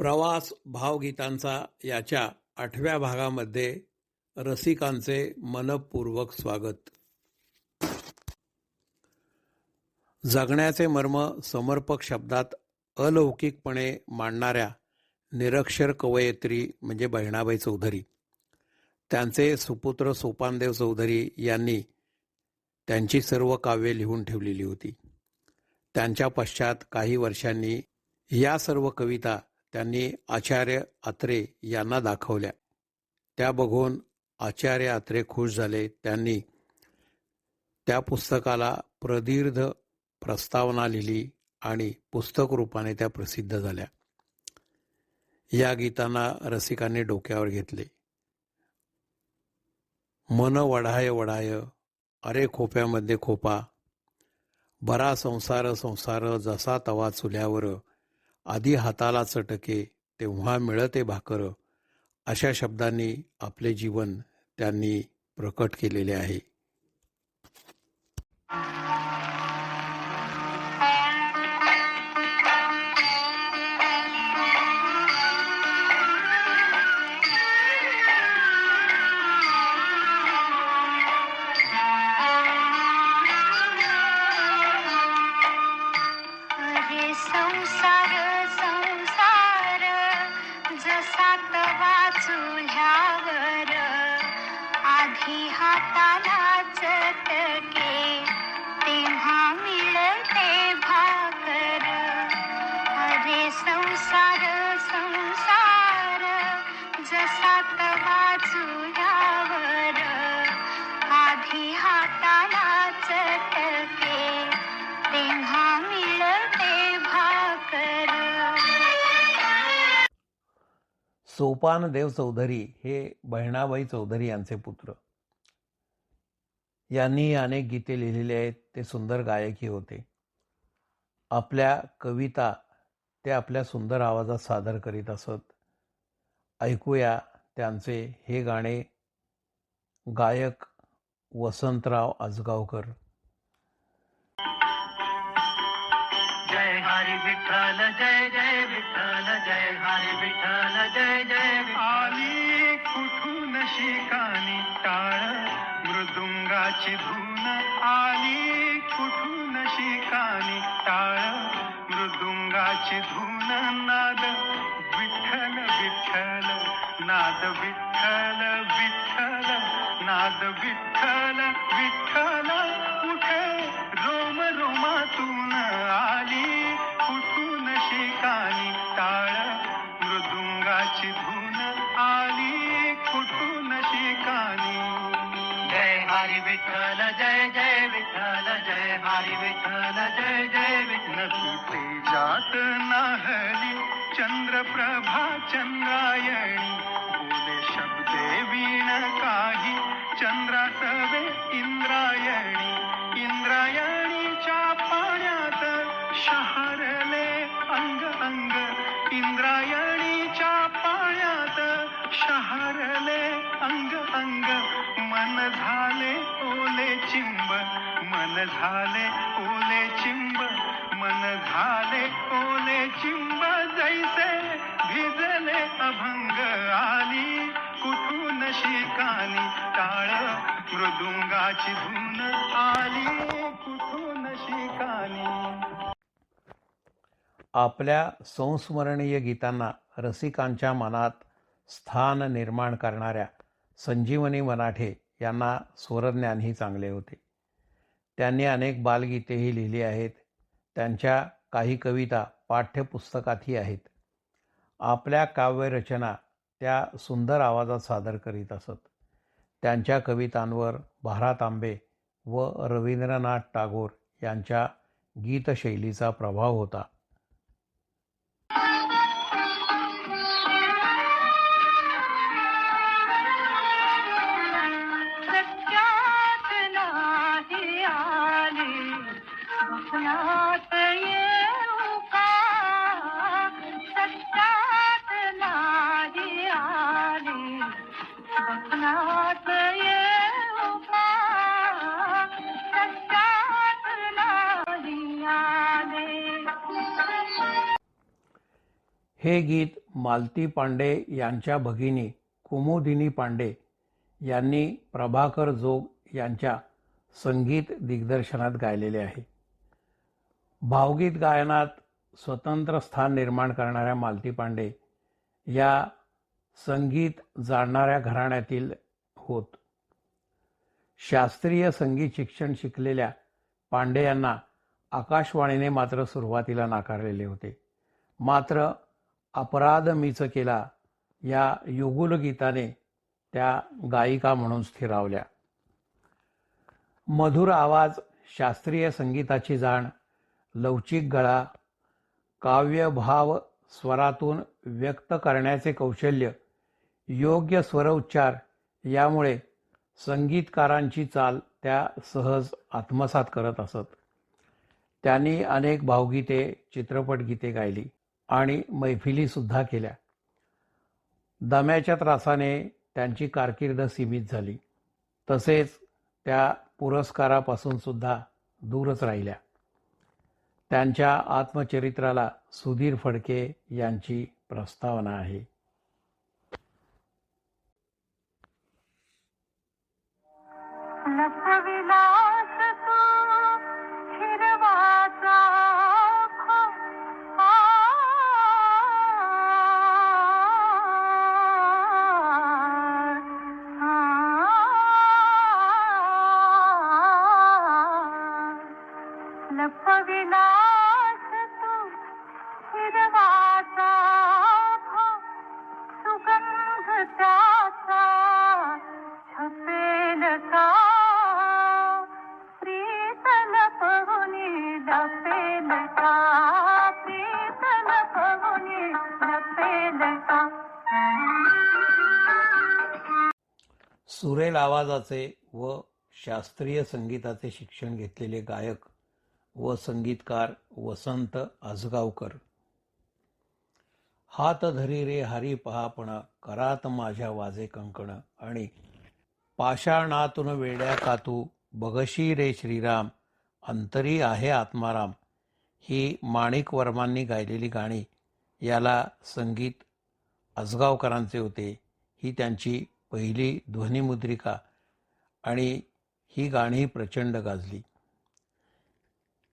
प्रवास भावगीतांचा याच्या आठव्या भागामध्ये रसिकांचे मनपूर्वक स्वागत. जगण्याचे मर्म समर्पक शब्दात अलौकिकपणे मांडणाऱ्या निरक्षर कवयित्री म्हणजे बहिणाबाई चौधरी त्यांचे सुपुत्र सोपानदेव चौधरी यांनी त्यांची सर्व काव्ये लिहून ठेवलेली होती. त्यांच्या पश्चात काही वर्षांनी या सर्व कविता त्यांनी आचार्य अत्रे यांना दाखवल्या. त्या बघून आचार्य अत्रे खुश झाले. त्यांनी त्या पुस्तकाला प्रदीर्घ प्रस्तावना लिहिली आणि पुस्तक रूपाने त्या प्रसिद्ध झाल्या. या गीतांना रसिकांनी डोक्यावर घेतले. मन वढाय वढाय अरे खोप्यामध्ये खोपा बरा संसार संसार जसा तवा चुल्यावर आधी हाताला चटके तेव्हा मिळते भाकर अशा शब्दांनी आपले जीवन त्यांनी प्रकट केलेले आहे. सोपानदेव चौधरी हे बहिणाबाई चौधरी यांचे पुत्र. यांनी अनेक गीते लिहिलेली आहेत ते सुंदर गायकी होते. आपल्या कविता ते आपल्या सुंदर आवाजात सादर करीत असत. ऐकूया त्यांचे हे गाणे. गायक वसंतराव आजगावकर. हरी विठ्ठल जय जय विठ्ठल जय हरी विठ्ठल जय जय आली कुठून शिकानी टाळ मृदुंगाची धून. आली कुठून शिकानी टाळ मृदुंगाची धून. नाद विठ्ठल विठ्ठल नाद विठ्ठल विठ्ठल नाद विठ्ठल विठ्ठल. विठ्ठल जय जय विठ्ठल जय हरी विठ्ठल जय जय विठ्ठल. तेजात नाहली चंद्रप्रभा चंद्रायणी. बोले शब्दे वीण काही चंद्रासवे इंद्रायणी. मन झाले ओले चिंब मन झाले ओले चिंब जैसे भिजले अभंग आली. कुठून शिकानी टाळ मृदुंगाची धून आली. कुठून शिकानी? आपल्या संस्मरणीय गीतांना रसिकांच्या मनात स्थान निर्माण करणाऱ्या संजीवनी मराठे यांना स्वरज्ञानही चांगले होते. त्यांनी अनेक बालगीतेही लिहिली आहेत. त्यांच्या काही कविता पाठ्यपुस्तकातही आहेत. आपल्या काव्यरचना त्या सुंदर आवाजात सादर करीत असत. त्यांच्या कवितांवर भारा तांबे व रवींद्रनाथ टागोर यांच्या गीतशैलीचा प्रभाव होता. स्वप्नात येऊ का सत्यात नाही स्वप्नात येऊ का सत्यात नाही हे गीत मालती पांडे यांच्या भगिनी कुमुदिनी पांडे यांनी प्रभाकर जोग यांच्या संगीत दिग्दर्शनात गायलेले आहे. भावगीत गायनात स्वतंत्र स्थान निर्माण करणाऱ्या मालती पांडे या संगीत जाणणाऱ्या घराण्यातील होत. शास्त्रीय संगीत शिक्षण शिकलेल्या पांडे यांना आकाशवाणीने मात्र सुरुवातीला नाकारलेले होते. मात्र अपराध मीच केला या युगुलगीताने त्या गायिका म्हणून स्थिरावल्या. मधुर आवाज शास्त्रीय संगीताची जाण लवचिक गळा काव्यभाव स्वरातून व्यक्त करण्याचे कौशल्य योग्य स्वरोच्चार यामुळे संगीतकारांची चाल त्या सहज आत्मसात करत असत. त्यांनी अनेक भावगीते चित्रपट गीते गायली आणि मैफिलीसुद्धा केल्या. दम्याच्या त्रासाने त्यांची कारकीर्द सीमित झाली. तसेच त्या पुरस्कारापासून सुद्धा दूरच राहिल्या. त्यांच्या आत्मचरित्राला सुधीर फडके यांची प्रस्तावना आहे. लपविला लपविलास तू हिरवाचा सुगंध त्याचा छपेल का प्रीत पवनी लपेल का प्रीत पवनी लपेल का सुरेल आवाजाचे व शास्त्रीय संगीताचे शिक्षण घेतलेले गायक व संगीतकार वसंत आजगावकर. हात धरी रे हरी पहापण करात माझ्या वाजे कंकण आणि पाषाणातून वेड्या कातू बगशी रे श्रीराम अंतरी आहे आत्माराम ही माणिक वर्मांनी गायलेली गाणी. याला संगीत आजगावकरांचे होते. ही त्यांची पहिली ध्वनिमुद्रिका आणि ही गाणी प्रचंड गाजली.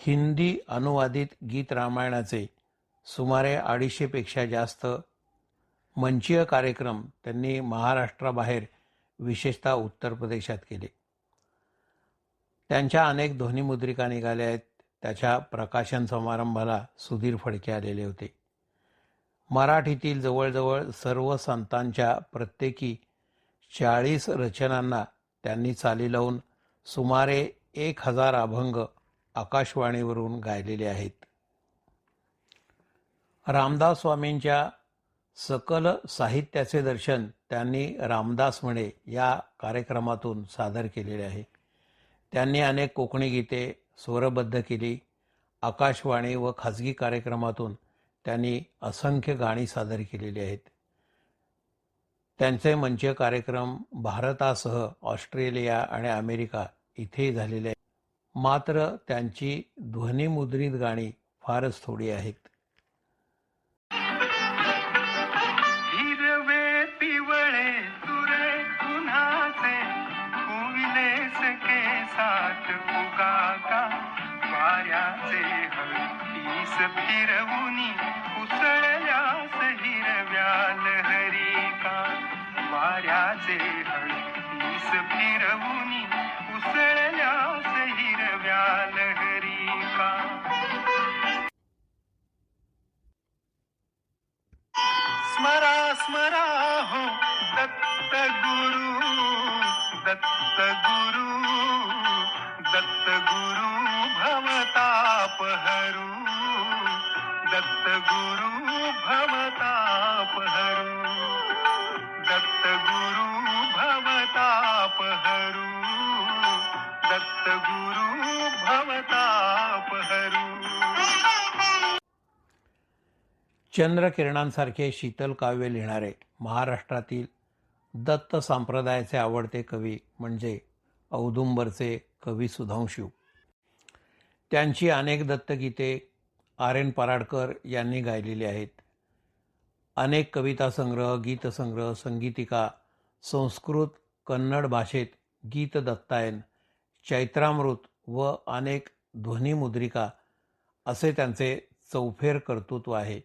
हिंदी अनुवादित गीत रामायणाचे सुमारे अडीचशेपेक्षा जास्त मंचीय कार्यक्रम त्यांनी महाराष्ट्राबाहेर विशेषतः उत्तर प्रदेशात केले. त्यांच्या अनेक ध्वनिमुद्रिका निघाल्या आहेत. त्याच्या प्रकाशन समारंभाला सुधीर फडके आलेले होते. मराठीतील जवळजवळ सर्व संतांच्या प्रत्येकी चाळीस रचनांना त्यांनी चाली लावून सुमारे एक हजार अभंग आकाशवाणीवरून गायलेले आहेत. रामदास स्वामींच्या सकल साहित्याचे दर्शन त्यांनी रामदास म्हणे या कार्यक्रमातून सादर केलेले आहे. त्यांनी अनेक कोकणी गीते स्वरबद्ध केली. आकाशवाणी व खाजगी कार्यक्रमातून त्यांनी असंख्य गाणी सादर केलेली आहेत. त्यांचे मंच कार्यक्रम भारतासह ऑस्ट्रेलिया आणि अमेरिका इथेही झालेले आहेत मात्र त्यांची ध्वनिमुद्रित गाणी फारच थोडी आहेत. हरू दत्त गुरु भवताप हरू दत्त गुरु भवताप हरू चंद्रकिरणांसारखे शीतल काव्य लिहिणारे महाराष्ट्रातील दत्त संप्रदायाचे आवडते कवी म्हणजे औदुंबरचे कवी सुधांशू. त्यांची अनेक दत्तगीते आर एन पराडकर यांनी गायलेली आहेत. अनेक कविता संग्रह गीतसंग्रह संगीतिका संस्कृत कन्नड भाषेत गीत दत्तायन चैत्रामृत व अनेक ध्वनिमुद्रिका असे त्यांचे चौफेर कर्तृत्व आहे.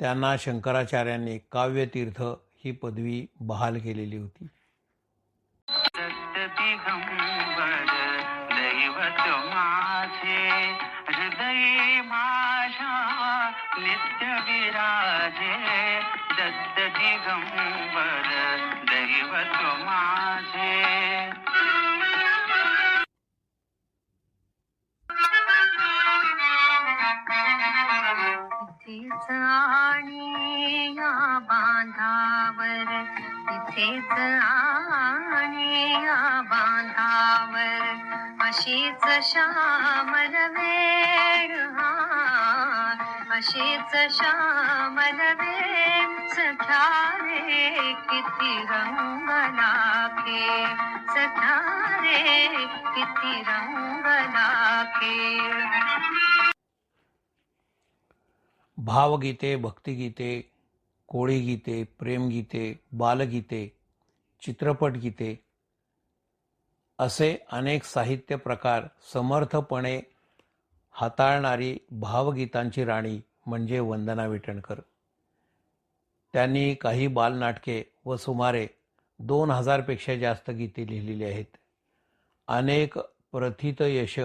त्यांना शंकराचार्यांनी काव्यतीर्थ ही पदवी बहाल केलेली होती. तेच आणि बांधावर. अशीच श्यामल वेळ अशीच श्यामल वेळ सख्या रे किती रंग लाखे सख्या रे किती रंग लाखे भावगीते भक्तिगीते कोळी गीते प्रेमगीते बालगीते चित्रपट गीते असे अनेक साहित्य प्रकार समर्थपणे हाताळणारी भावगीतांची राणी म्हणजे वंदना विटणकर. त्यांनी काही बालनाटके व सुमारे दोन हजारपेक्षा जास्त गीते लिहिलेली आहेत. अनेक प्रथित यश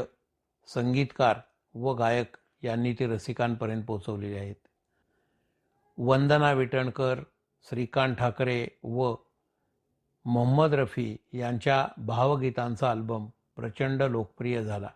संगीतकार व गायक यांनी ते रसिकांपर्यंत पोहोचवलेले आहेत. वंदना विटणकर श्रीकांत ठाकरे व मोहम्मद रफी यांच्या भावगीतांचा अल्बम प्रचंड लोकप्रिय झाला.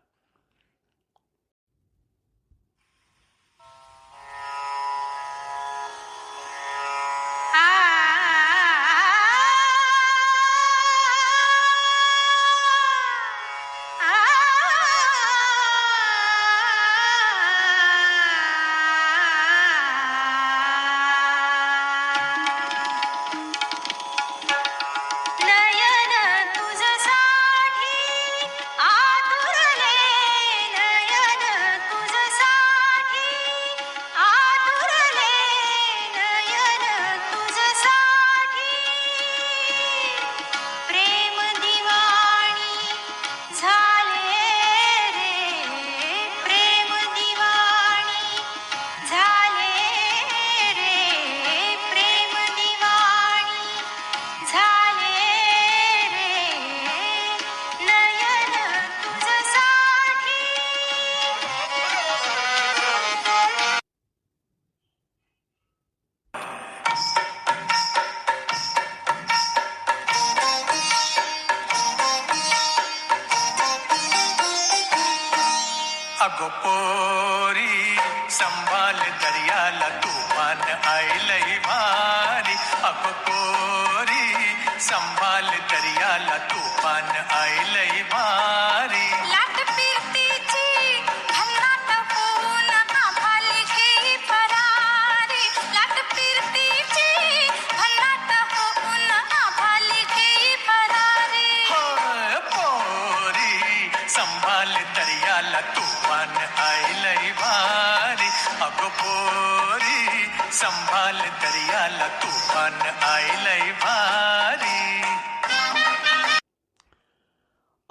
काल दर्याला तुफान आयलय भारी.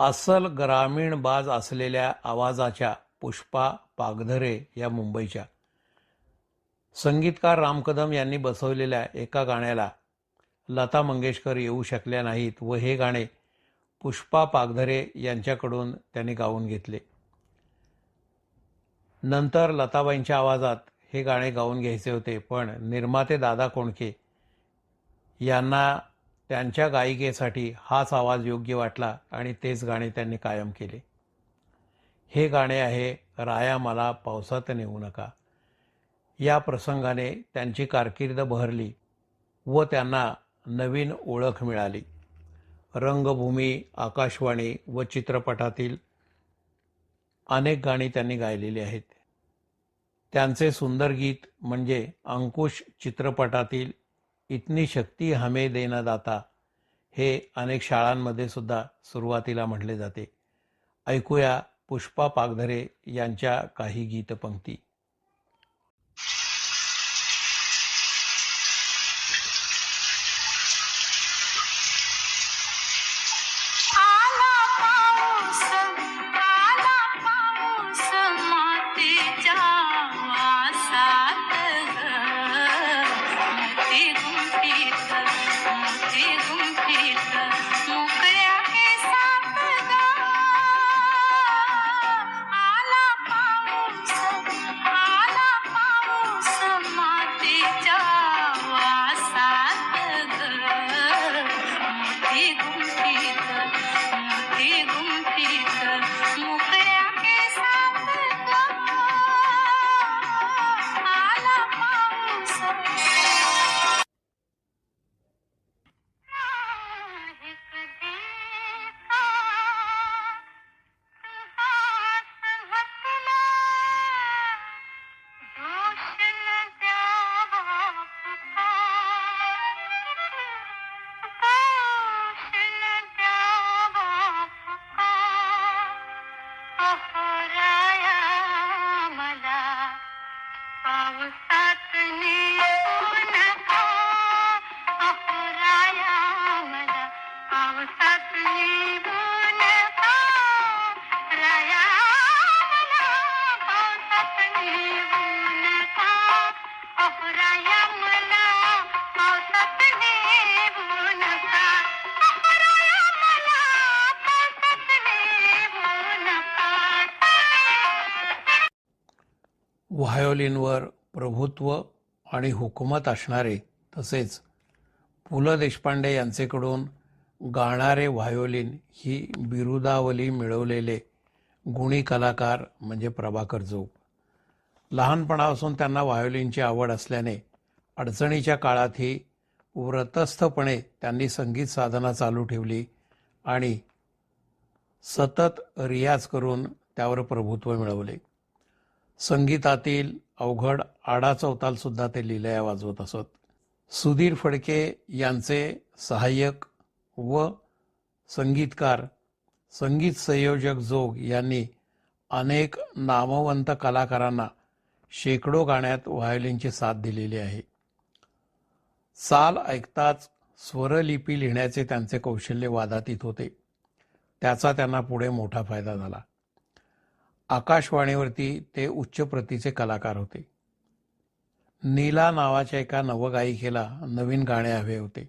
अस्सल ग्रामीण बाज असलेल्या आवाजाच्या पुष्पा पागधरे या मुंबईच्या. संगीतकार राम कदम यांनी बसवलेल्या एका गाण्याला लता मंगेशकर येऊ शकल्या नाहीत व हे गाणे पुष्पा पागधरे यांच्याकडून त्यांनी गाऊन घेतले. नंतर लताबाईंच्या आवाजात हे गाणे गाऊन घ्यायचे होते पण निर्माते दादा कोंडके यांना त्यांच्या गायिकेसाठी हाच आवाज योग्य वाटला आणि तेच गाणे त्यांनी कायम केले. हे गाणे आहे राया मला पावसात नेऊ नका. या प्रसंगाने त्यांची कारकीर्द बहरली व त्यांना नवीन ओळख मिळाली. रंगभूमी आकाशवाणी व चित्रपटातील अनेक गाणी त्यांनी गायलेली आहेत. त्यांचे सुंदर गीत म्हणजे अंकुश चित्रपटातील इतनी शक्ती हमे देना दाता हे अनेक शाळांमध्ये सुद्धा सुरुवातीला म्हटले जाते. ऐकूया पुष्पा पागधरे यांच्या काही गीतपंक्ती व्हायोलिनवर प्रभुत्व आणि हुकूमत असणारे तसेच पु ल देशपांडे यांचेकडून गाणारे व्हायोलिन ही बिरुदावली मिळवलेले गुणी कलाकार म्हणजे प्रभाकर जोग लहानपणापासून त्यांना व्हायोलिनची आवड असल्याने अडचणीच्या काळातही व्रतस्थपणे त्यांनी संगीत साधना चालू ठेवली आणि सतत रियाज करून त्यावर प्रभुत्व मिळवले. संगीतातील अवघड आडा चौतालसुद्धा ते लिलया वाजवत असत. सुधीर फडके यांचे सहाय्यक व संगीतकार संगीत संयोजक जोग यांनी अनेक नामवंत कलाकारांना शेकडो गाण्यात व्हायोलिनची साथ दिलेली आहे. साल ऐकताच स्वरलिपी लिहिण्याचे त्यांचे कौशल्य वादातीत होते. त्याचा त्यांना पुढे मोठा फायदा झाला. आकाशवाणीवरती ते उच्च प्रतीचे कलाकार होते. नीला नावाच्या एका नवगायिकेला नवीन गाणे हवे होते.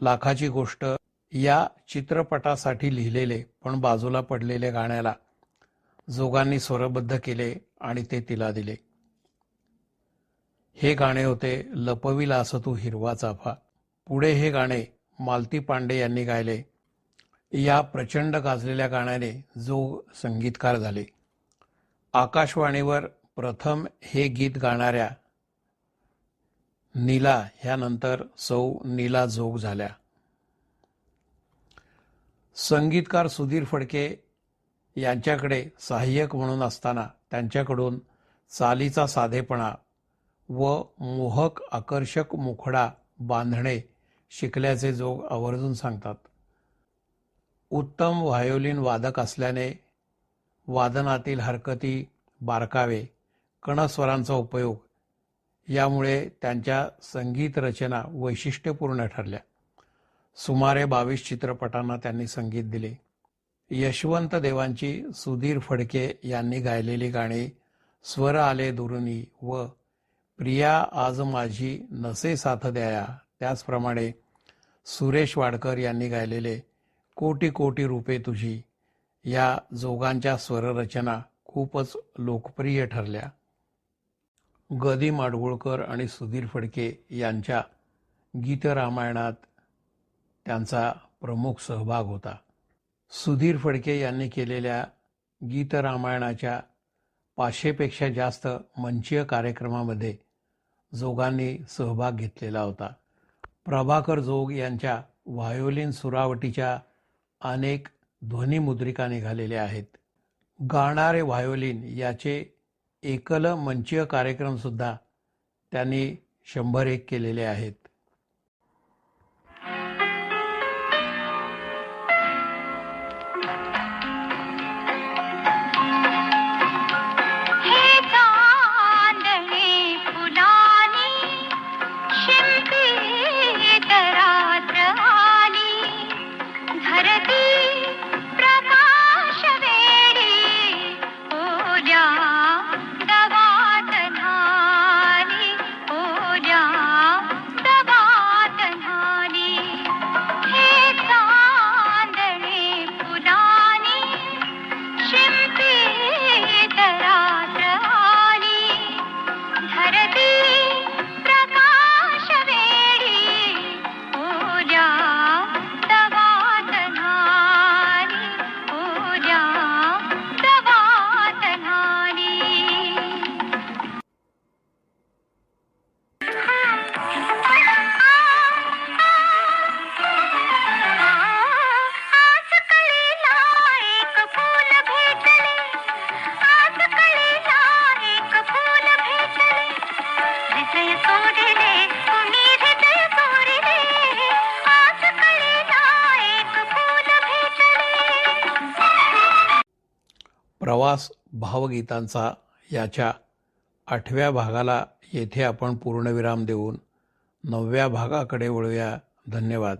लाखाची गोष्ट या चित्रपटासाठी लिहिलेले पण बाजूला पडलेले गाण्याला जोगांनी स्वरबद्ध केले आणि ते तिला दिले. हे गाणे होते लपविला असं तू हिरवा चाफा. पुढे हे गाणे मालती पांडे यांनी गायले या प्रचंड गाजलेल्या गाण्याने जोग संगीतकार झाले. आकाशवाणीवर प्रथम हे गीत गाणाऱ्या नीला ह्यानंतर सौ नीला जोग झाल्या. संगीतकार सुधीर फडके यांच्याकडे सहाय्यक म्हणून असताना त्यांच्याकडून चालीचा साधेपणा व मोहक आकर्षक मुखडा बांधणे शिकल्याचे जोग आवर्जून सांगतात. उत्तम व्हायोलिन वादक असल्याने वादनातील हरकती बारकावे कणस्वरांचा उपयोग. यामुळे त्यांच्या संगीत रचना वैशिष्ट्यपूर्ण ठरल्या. सुमारे बावीस चित्रपटांना त्यांनी संगीत दिले. यशवंत देवांची सुधीर फडके यांनी गायलेली गाणी स्वर आले दुरुनी व प्रिया आज माझी नसे साथ द्याया त्याचप्रमाणे सुरेश वाडकर यांनी गायलेले कोटी कोटी रूपे तुझी. या जोगांच्या स्वररचना खूपच लोकप्रिय ठरल्या. गदी माडगुळकर आणि सुधीर फडके यांच्या गीतरामायणात त्यांचा प्रमुख सहभाग होता. सुधीर फडके यांनी केलेल्या गीतरामायणाच्या पाचशेपेक्षा जास्त मंचीय कार्यक्रमामध्ये जोगांनी सहभाग घेतलेला होता. प्रभाकर जोग यांच्या व्हायोलिन सुरावटीच्या अनेक ध्वनिमुद्रिका निघालेल्या आहेत. गाणारे व्हायोलिन याचे एकल मंचीय कार्यक्रमसुद्धा त्यांनी शंभर एक केलेले आहेत. भावगीतांचा याच्या आठव्या भागाला येथे आपण पूर्णविराम देऊन नवव्या भागाकडे वळूया. धन्यवाद.